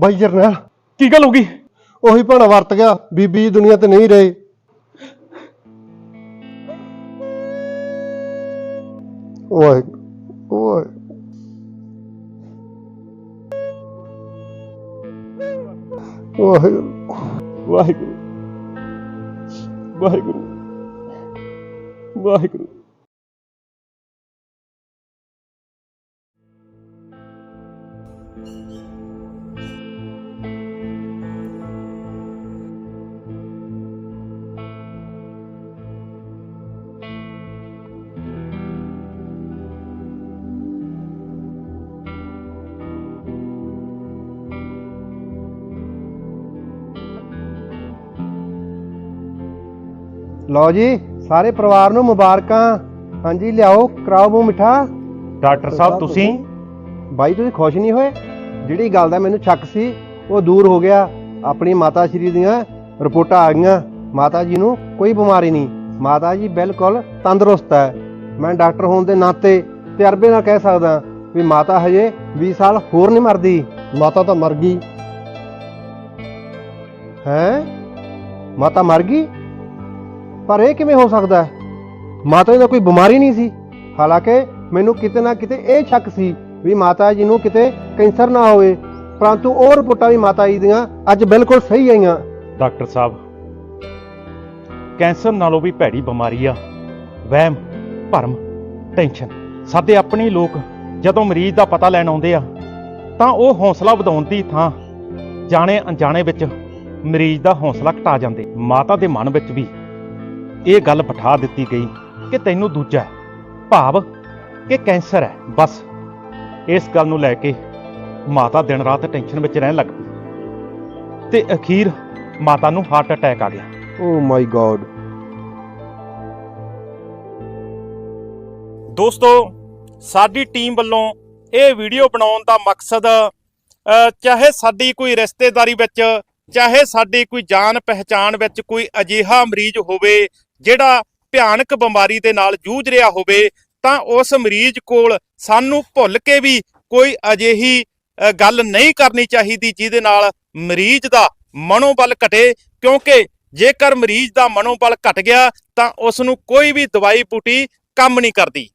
ਬਾਈ ਜਰਨੈਲ ਕੀ ਗੱਲ ਹੋ ਗਈ? ਉਹੀ ਭਾਣਾ ਵਰਤ ਗਿਆ ਬੀਬੀ ਜੀ ਦੁਨੀਆ ਤੇ ਨਹੀਂ ਰਹੇ। ਓਏ ਓਏ। ਵਾਹਿਗੁਰੂ। ਵਾਹਿਗੁਰੂ। ਵਾਹਿਗੁਰੂ। ਵਾਹਿਗੁਰੂ। ਲਓ ਜੀ ਸਾਰੇ ਪਰਿਵਾਰ ਨੂੰ ਮੁਬਾਰਕਾਂ। ਹਾਂਜੀ ਲਿਆਓ ਕਰਾਓ ਮੂੰਹ ਮਿੱਠਾ। ਡਾਕਟਰ ਸਾਹਿਬ ਤੁਸੀਂ? ਬਾਈ ਤੁਸੀਂ ਖੁਸ਼ ਨਹੀਂ ਹੋਏ? ਜਿਹੜੀ ਗੱਲ ਦਾ ਮੈਨੂੰ ਸ਼ੱਕ ਸੀ ਉਹ ਦੂਰ ਹੋ ਗਿਆ। ਆਪਣੀ ਮਾਤਾ ਸ਼੍ਰੀ ਦੀਆਂ ਰਿਪੋਰਟਾਂ ਆ ਗਈਆਂ। ਮਾਤਾ ਜੀ ਨੂੰ ਕੋਈ ਬਿਮਾਰੀ ਨਹੀਂ। ਮਾਤਾ ਜੀ ਬਿਲਕੁਲ ਤੰਦਰੁਸਤ ਹੈ। ਮੈਂ ਡਾਕਟਰ ਹੋਣ ਦੇ ਨਾਤੇ ਤਜਰਬੇ ਨਾਲ ਕਹਿ ਸਕਦਾ ਵੀ ਮਾਤਾ ਹਜੇ 20 ਸਾਲ ਹੋਰ ਨਹੀਂ ਮਰਦੀ। ਮਾਤਾ ਤਾਂ ਮਰ ਗਈ। ਹੈ? ਮਾਤਾ ਮਰ ਗਈ? ਪਰ ਇਹ ਕਿਵੇਂ ਹੋ ਸਕਦਾ ਹੈ? ਮਾਤਾ ਜੀ ਦਾ ਕੋਈ ਬਿਮਾਰੀ ਨਹੀਂ ਸੀ। ਹਾਲਾਂਕਿ ਮੈਨੂੰ ਕਿਤੇ ਨਾ ਕਿਤੇ ਇਹ ਸ਼ੱਕ ਸੀ ਵੀ ਮਾਤਾ ਜੀ ਨੂੰ ਕਿਤੇ ਕੈਂਸਰ ਨਾ ਹੋਵੇ। ਪਰੰਤੂ ਉਹ ਰਿਪੋਰਟਾਂ ਵੀ ਮਾਤਾ ਜੀ ਦੀਆਂ ਅੱਜ ਬਿਲਕੁਲ ਸਹੀ ਆਈਆਂ। ਡਾਕਟਰ ਸਾਹਿਬ, ਕੈਂਸਰ ਨਾਲੋਂ ਵੀ ਭੈੜੀ ਬਿਮਾਰੀ ਆ। ਵਹਿਮ, ਭਰਮ, ਟੈਨਸ਼ਨ, ਸਾਡੇ ਆਪਣੇ ਲੋਕ ਜਦੋਂ ਮਰੀਜ਼ ਦਾ ਪਤਾ ਲੈਣ ਆਉਂਦੇ ਆ, ਤਾਂ ਉਹ ਹੌਸਲਾ ਵਧਾਉਣ ਦੀ ਥਾਂ ਜਾਣੇ ਅਣਜਾਣੇ ਵਿੱਚ ਮਰੀਜ਼ ਦਾ ਹੌਸਲਾ ਘਟਾ ਜਾਂਦੇ। ਮਾਤਾ ਦੇ ਮਨ ਵਿੱਚ ਵੀ ਇਹ ਗੱਲ ਬਿਠਾ ਦਿੱਤੀ ਗਈ ਕਿ ਤੈਨੂੰ ਦੂਜਾ ਹੈ ਭਾਵ ਕਿ ਕੈਂਸਰ ਹੈ ਬਸ। ਇਸ ਗੱਲ ਨੂੰ ਲੈ ਕੇ ਮਾਤਾ ਦਿਨ ਰਾਤ ਟੈਨਸ਼ਨ ਵਿੱਚ ਰਹਿਣ ਲੱਗ ਪਈ। ਤੇ ਅਖੀਰ ਮਾਤਾ ਨੂੰ ਹਾਰਟ ਅਟੈਕ ਆ ਗਿਆ। ਓ ਮਾਈ ਗॉड ਦੋਸਤੋ ਸਾਡੀ ਟੀਮ ਵੱਲੋਂ ਇਹ ਵੀਡੀਓ ਬਣਾਉਣ ਦਾ ਮਕਸਦ ਚਾਹੇ ਸਾਡੀ ਕੋਈ ਰਿਸ਼ਤੇਦਾਰੀ ਵਿੱਚ ਚਾਹੇ ਸਾਡੀ ਕੋਈ ਜਾਣ ਪਹਿਚਾਣ ਵਿੱਚ ਕੋਈ ਅਜੀਹਾ ਮਰੀਜ਼ ਹੋਵੇ ਜਿਹੜਾ ਭਿਆਨਕ ਬਿਮਾਰੀ ਦੇ ਨਾਲ ਜੂਝ ਰਿਹਾ ਹੋਵੇ, ਤਾਂ ਉਸ ਮਰੀਜ਼ ਕੋਲ ਸਾਨੂੰ ਭੁੱਲ ਕੇ ਵੀ ਕੋਈ ਅਜਿਹੀ ਗੱਲ ਨਹੀਂ ਕਰਨੀ ਚਾਹੀਦੀ ਜਿਹਦੇ ਨਾਲ ਮਰੀਜ਼ ਦਾ ਮਨੋਬਲ ਘਟੇ, ਕਿਉਂਕਿ ਜੇਕਰ ਮਰੀਜ਼ ਦਾ ਮਨੋਬਲ ਘਟ ਗਿਆ, ਤਾਂ ਉਸ ਨੂੰ ਕੋਈ ਵੀ ਦਵਾਈ ਬੂਟੀ ਕੰਮ ਨਹੀਂ ਕਰਦੀ।